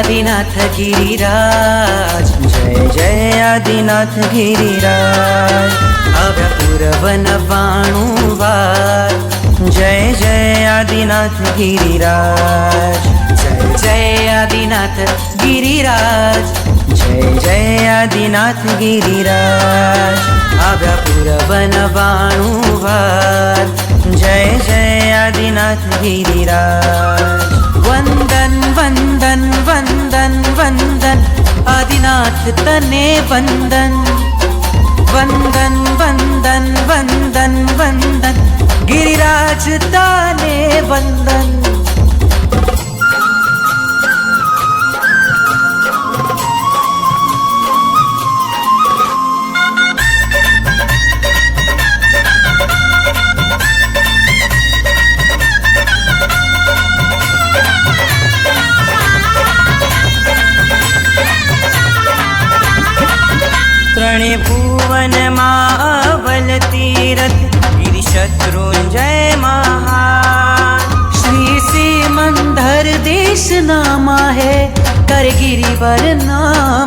આદિનાથ ગિરિરાજ જય જય આદિનાથ ગિરિરાજ આવ્યા પૂર્વ નવાણું વાર જય જય આદિનાથ ગિરિરાજ જય જય આદિનાથ ગિરિરાજ જય જય આદિનાથ ગિરિરાજ આવ્યા પૂર્વ નવાણું વાર જય જય આદિનાથ ગિરિરાજ આદિનાથ તને વંદન વંદન વંદન વંદન વંદન ગિરિરાજ તને વંદન ભુવનમાં અવલ તીરથ ગિરિ શત્રુંજય મહા શ્રી સિમંદર દેશ નામા હે કરગીરી ગિરિવર ના